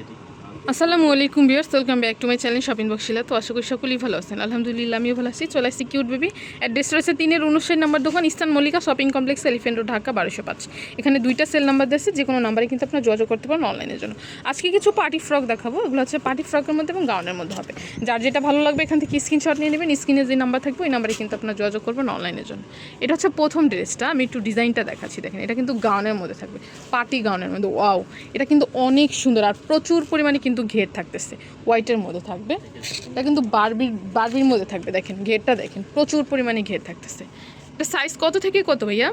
যেটি আসসালামু আলাইকুম viewers welcome back to my channel shopping বক্সিলা তো আশা করি সকলেই ভালো আছেন। আলহামদুলিল্লাহ, আমিও ভালো আছি। চলে আসছি কিউট বেবি অ্যাড্রেস রয়েছে তিনের উনষাট নাম্বার দোকান ইস্তান Mallika shopping complex Elephant Road, Dhaka, বারোশো পাঁচ। এখানে দুইটা সেল নাম্বার দিয়েছে যে কোনো নাম্বারে কিন্তু আপনার যোগাযোগ করতে পারেন অনলাইনের জন্য। আজকে কিছু পার্টি ফ্রক দেখাবো। এগুলো হচ্ছে পার্টি ফ্রকের মধ্যে এবং গাউনের মধ্যে হবে। যার যেটা ভালো লাগবে, এখান থেকে স্ক্রিনশট নিয়ে নেবেন। স্ক্রিনে যে নাম্বার থাকবে, ওই নাম্বারে কিন্তু আপনার যোগাযোগ করবেন অনলাইনের জন্য। এটা হচ্ছে প্রথম ড্রেসটা। আমি একটু ডিজাইনটা দেখাচ্ছি। দেখেন, এটা কিন্তু গাউনের মধ্যে থাকবে। পার্টি গাউনের মধ্যে। ওয়াও এটা কিন্তু অনেক সুন্দর। আর প্রচুর পরিমাণে কিন্তু ঘের থাকতেছে। হোয়াইটের মধ্যে থাকবে। এটা কিন্তু বারবির বারবির মধ্যে থাকবে। দেখেন, ঘেরটা দেখেন, প্রচুর পরিমাণে ঘের থাকতেছে। সাইজ কত থেকে কত ভাইয়া?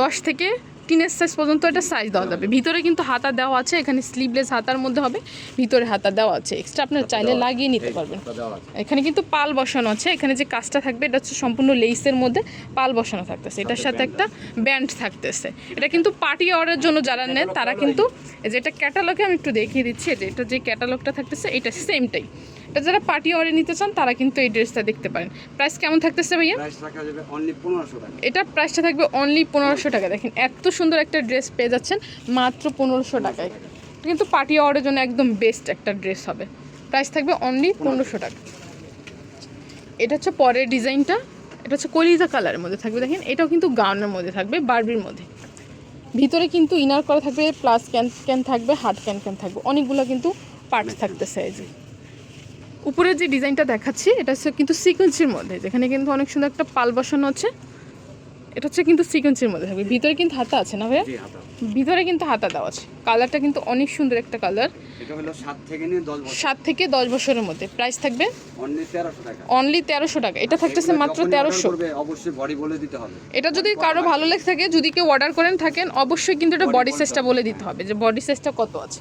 দশ থেকে টিনের সাইজ পর্যন্ত। এটা সাইজ দেওয়া যাবে। ভিতরে কিন্তু হাতা দেওয়া আছে এখানে স্লিভলেস হাতার মধ্যে হবে ভিতরে হাতা দেওয়া আছে। এক্সট্রা আপনার চাইলে লাগিয়ে নিতে পারবেন। এখানে কিন্তু পাল বসানো আছে এখানে যে কাজটা থাকবে এটা হচ্ছে সম্পূর্ণ লেইসের মধ্যে পাল বসানো থাকতেছে। এটার সাথে একটা ব্যান্ড থাকতেছে। এটা কিন্তু পার্টি অর্ডারের জন্য যারা নেন তারা কিন্তু যেটা ক্যাটালগে আমি একটু দেখিয়ে দিচ্ছি যে এটা যে ক্যাটালগটা থাকতেছে এটা সেমটাই এটা যারা পার্টি অর্ডার নিতে চান তারা কিন্তু এই ড্রেসটা দেখতে পারেন। প্রাইস কেমন থাকতেছে ভাইয়া? প্রাইস রাখা যাবে অনলি পনেরোশো টাকা। এটার প্রাইসটা থাকবে অনলি পনেরোশো টাকা। দেখেন এত সুন্দর একটা ড্রেস পেয়ে যাচ্ছেন মাত্র পনেরোশো টাকায়। এটা কিন্তু পার্টি অর্ডারের জন্য একদম বেস্ট একটা ড্রেস হবে। প্রাইস থাকবে অনলি পনেরোশো টাকা। এটা হচ্ছে পরের ডিজাইনটা। এটা হচ্ছে কলিজা কালারের মধ্যে থাকবে। দেখেন এটাও কিন্তু গাউনের মধ্যে থাকবে বারবির মধ্যে। ভিতরে কিন্তু ইনার করা থাকবে প্লাস ক্যান ক্যান থাকবে হার্ড ক্যান ক্যান থাকবে। অনেকগুলো কিন্তু পার্টস থাকতেছে এই যে। উপরে যে ডিজাইনটা দেখাচ্ছি এটা হচ্ছে কিন্তু সিকোয়েন্সের মধ্যে। যেখানে কিন্তু অনেক সুন্দর একটা পাল বসানো আছে। এটা হচ্ছে কিন্তু সিকোয়েন্সের মধ্যে থাকবে। ভিতরে কিন্তু হাতা আছে না ভাইয়া? ভিতরে কিন্তু হাতা দেওয়া আছে। কালারটা কিন্তু অনেক সুন্দর একটা কালার। সাত থেকে দশ বছরের মধ্যে। প্রাইস থাকবে? অনলি তেরোশো টাকা। এটা থাকতেছে মাত্র তেরোশো। এটা যদি কারও ভালো লেগে থাকে যদি কেউ অর্ডার করেন থাকেন অবশ্যই কিন্তু এটা বডি সাইজটা বলে দিতে হবে। যে বডি সাইজটা কত আছে।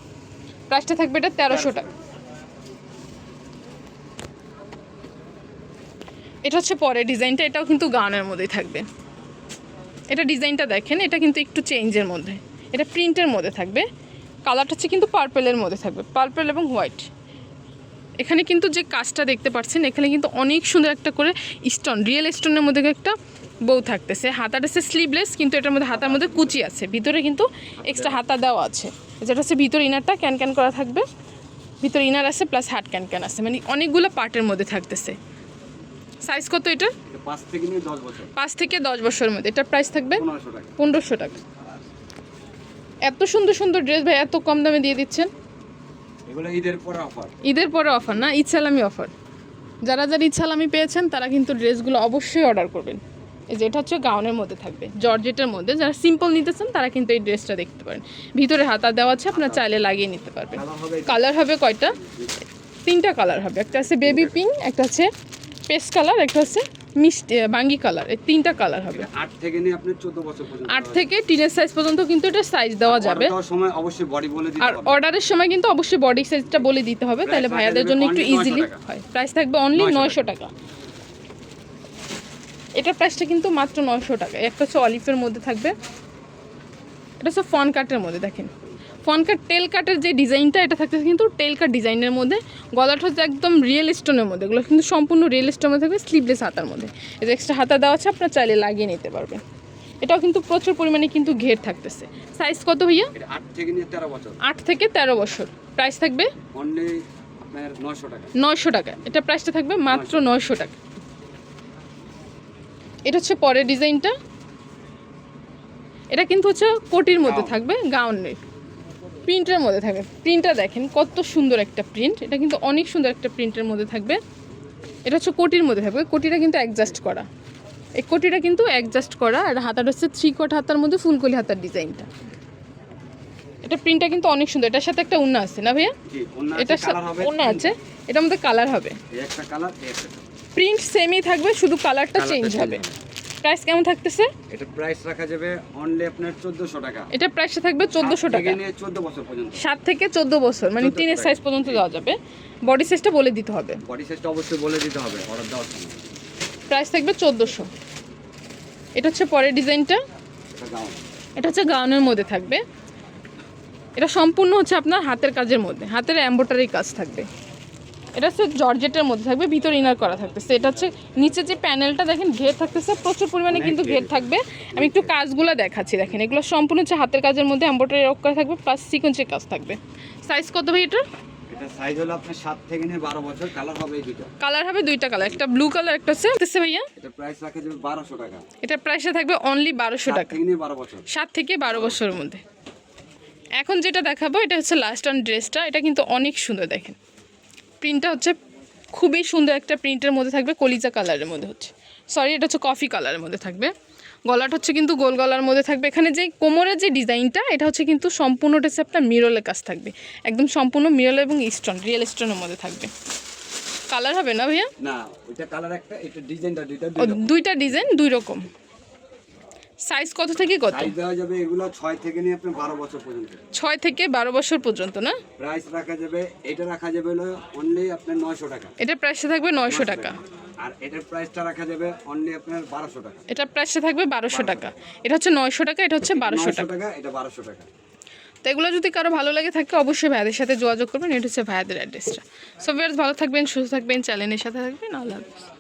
প্রাইসটা থাকবে এটা তেরোশো। টাকা। এটা হচ্ছে পরে, ডিজাইনটা এটাও কিন্তু গাউনের মধ্যেই থাকবে। এটা ডিজাইনটা দেখেন, এটা কিন্তু একটু চেঞ্জের মধ্যে। এটা প্রিন্টের মধ্যে থাকবে, কালারটা হচ্ছে কিন্তু পার্পেলের মধ্যে থাকবে, পার্পেল এবং হোয়াইট। এখানে কিন্তু যে কাজটা দেখতে পাচ্ছেন, এখানে কিন্তু অনেক সুন্দর একটা করে স্টোন, রিয়েল স্টোনের মধ্যে একটা বউ থাকতেছে। হাতাটা হচ্ছে স্লিভলেস কিন্তু এটার মধ্যে হাতার মধ্যে কুচি আছে। ভিতরে কিন্তু এক্সট্রা হাতা দেওয়া আছে। যেটা হচ্ছে ভিতরে ইনারটা ক্যান ক্যান করা থাকবে। ভিতরে ইনার আছে প্লাস হাট ক্যান ক্যান আছে। মানে অনেকগুলো পার্টের মধ্যে থাকতেছে। সাইজ কত এটা? পাঁচ থেকে দশ বছরের মধ্যে। এটার প্রাইস থাকবে? পনেরোশো টাকা। এত সুন্দর সুন্দর ড্রেস ভাই এত কম দামে দিয়ে দিচ্ছেন। এগুলো ঈদের পরে অফার ঈদের পরে অফার না সালামি অফার যারা যারা সালামি পেয়েছেন তারা কিন্তু ড্রেসগুলো অবশ্যই অর্ডার করবেন। এই যে এটা হচ্ছে গাউনের মধ্যে থাকবে জর্জেটের মধ্যে। যারা সিম্পল নিতে চান তারা কিন্তু এই ড্রেসটা দেখতে পারেন। ভিতরে হাতা দেওয়া আছে আপনার চাইলে লাগিয়ে নিতে পারবেন। কালার হবে কয়টা? তিনটা কালার হবে। একটা আছে বেবি পিঙ্ক একটা হচ্ছে পেস্ট কালার একটা হচ্ছে মিষ্টি বাঙ্গি কালার। এই তিনটা কালার হবে। আট থেকে নিয়ে আপনি চোদ্দ বছর পর্যন্ত আট থেকে টিনের সাইজ পর্যন্ত কিন্তু এটা সাইজ দেওয়া যাবে। সময় অবশ্যই বডি বলে দিতে আর অর্ডারের সময় কিন্তু অবশ্যই বডি সাইজটা বলে দিতে হবে। তাহলে ভাইয়াদের জন্য একটু ইজিলি হয়। প্রাইস থাকবে অনলি 900 নয়শো টাকা। এটার প্রাইসটা কিন্তু মাত্র নয়শো টাকা। একটা হচ্ছে অলিফের মধ্যে থাকবে। এটা হচ্ছে ফন কাটের মধ্যে দেখেন। ফন কাট টেল কাটের যে ডিজাইনটা এটা থাকতেছে কিন্তু টেল কাট ডিজাইনের মধ্যে গলাটা হচ্ছে একদম রিয়েল স্টোনের মধ্যে এগুলো কিন্তু সম্পূর্ণ রিয়েল স্টোনের মধ্যে থাকবে স্লিভলেস হাতার মধ্যে। এই যে এক্সট্রা হাতা দেওয়া আছে আপনার চাইলে লাগিয়ে নিতে পারবেন। এটাও কিন্তু প্রচুর পরিমাণে কিন্তু ঘের থাকতেছে। সাইজ কত ভাইয়া? আট থেকে তেরো বছর। আট থেকে তেরো বছর। প্রাইস থাকবে? নয়শো টাকা। এটা প্রাইসটা থাকবে মাত্র নয়শো। টাকা। এটা হচ্ছে পরের ডিজাইনটা। এটা কিন্তু হচ্ছে কোটির মধ্যে থাকবে গাউনের প্রিন্টের মধ্যে থাকবে। প্রিন্টটা দেখেন কত সুন্দর একটা প্রিন্ট। এটা কিন্তু অনেক সুন্দর একটা প্রিন্টের মধ্যে থাকবে। এটা হচ্ছে কোটির মধ্যে থাকবে। কোটিটা কিন্তু অ্যাডজাস্ট করা। এই কোটিটা কিন্তু অ্যাডজাস্ট করা। আর হাতাটা হচ্ছে থ্রি কোট হাতার মধ্যে ফুলকলি হাতার ডিজাইনটা। এটা প্রিন্টটা কিন্তু অনেক সুন্দর। এটার সাথে একটা উন্না আছে না ভাইয়া? এটার সাথে উন্না আছে। এটার মধ্যে কালার হবে। প্রিন্ট সেমই থাকবে শুধু কালারটা চেঞ্জ হবে। প্রাইস কেমন থাকতেছে? এটা প্রাইস রাখা যাবে অনলি আপনার চোদ্দশো টাকা। এটা প্রাইসটা থাকবে চোদ্দোশো সাত টাকা। থেকে নিয়ে চোদ্দ বছর পর্যন্ত। সাত থেকে চোদ্দ বছর মানে 14 তিনের সাইজ পর্যন্ত দেওয়া যাবে। বডি সাইজটা বলে দিতে হবে। বডি সাইজটা অবশ্যই বলে দিতে হবে অর্ডার দেওয়ার সময়। প্রাইস থাকবে চোদ্দোশো। এটা হচ্ছে পরের ডিজাইনটা। এটা এটা হচ্ছে গাউনের মধ্যে থাকবে। এটা সম্পূর্ণ হচ্ছে আপনার হাতের কাজের মধ্যে। হাতের এম্বোটারি কাজ থাকবে। এটা হচ্ছে জর্জেটের মধ্যে থাকবে ভিতর ইনার করা থাকতেছে। এটা হচ্ছে নিচে যে প্যানেলটা দেখেন ঘের থাকতেছে প্রচুর পরিমাণে কিন্তু ঘের। থাকবে। আমি একটু কাজগুলো দেখাচ্ছি দেখেন। এগুলো সম্পূর্ণ হচ্ছে হাতের কাজের মধ্যে এম্ব্রয়ডারি রক করা থাকবে প্লাস সিকোয়েন্সের কাজ থাকবে। সাইজ কত ভাই এটা সাইজ হলো আপনার সাত থেকে নিয়ে বারো বছর কালার হবে এই কালার হবে দুইটা কালার একটা ব্লু কালার একটা দেখতেছে ভাইয়া? এটা প্রাইস রাখা যাবে বারোশো টাকা। এটা প্রাইসটা থাকবে অনলি টাকা। থেকে বছর। বছরের মধ্যে। এখন যেটা দেখাবো এটা হচ্ছে লাস্ট অন ড্রেসটা এটা কিন্তু অনেক সুন্দর দেখেন। প্রিন্টটা হচ্ছে খুবই সুন্দর একটা প্রিন্টের মধ্যে থাকবে কলিজা কালারের মধ্যে হচ্ছে। সরি এটা হচ্ছে কফি কালারের মধ্যে থাকবে। গলাটা হচ্ছে কিন্তু গোল গলার মধ্যে থাকবে। এখানে যে কোমরের যে ডিজাইনটা এটা হচ্ছে কিন্তু সম্পূর্ণটা হচ্ছে আপনার মিরলের কাজ থাকবে। একদম সম্পূর্ণ মিরল এবং স্টোন রিয়েল স্টোনের মধ্যে থাকবে। কালার হবে না ভাইয়া? না ওইটা কালার একটা এটা ডিজাইনটা দুইটা দুইটা ডিজাইন দুই রকম। সাইজ কত থেকে কত? সাইজ দেওয়া যাবে এগুলো ছয় থেকে নিয়ে আপনার বারো বছর পর্যন্ত। ছয় থেকে বারো বছর পর্যন্ত না? প্রাইস রাখা যাবে এটা রাখা যাবে হলো অনলি আপনার নয়শো টাকা। এটার প্রাইসটা থাকবে নয়শো টাকা। আর এটার প্রাইসটা রাখা যাবে অনলি আপনার বারোশো টাকা। এটার প্রাইসটা থাকবে বারোশো টাকা। এটা হচ্ছে নয়শো টাকা এটা হচ্ছে বারোশো নয়শো টাকা। টাকা এটা বারোশো টাকা। তো এগুলো যদি কারও ভালো লাগে থাকে অবশ্যই ভাইয়াদের সাথে যোগাযোগ করবেন। এটা হচ্ছে ভাইয়াদের অ্যাড্রেসটা সো ভিউয়ার্স ভালো থাকবেন সুস্থ থাকবেন চ্যানেলের সাথে থাকবেন। আল্লাহ হাফিজ।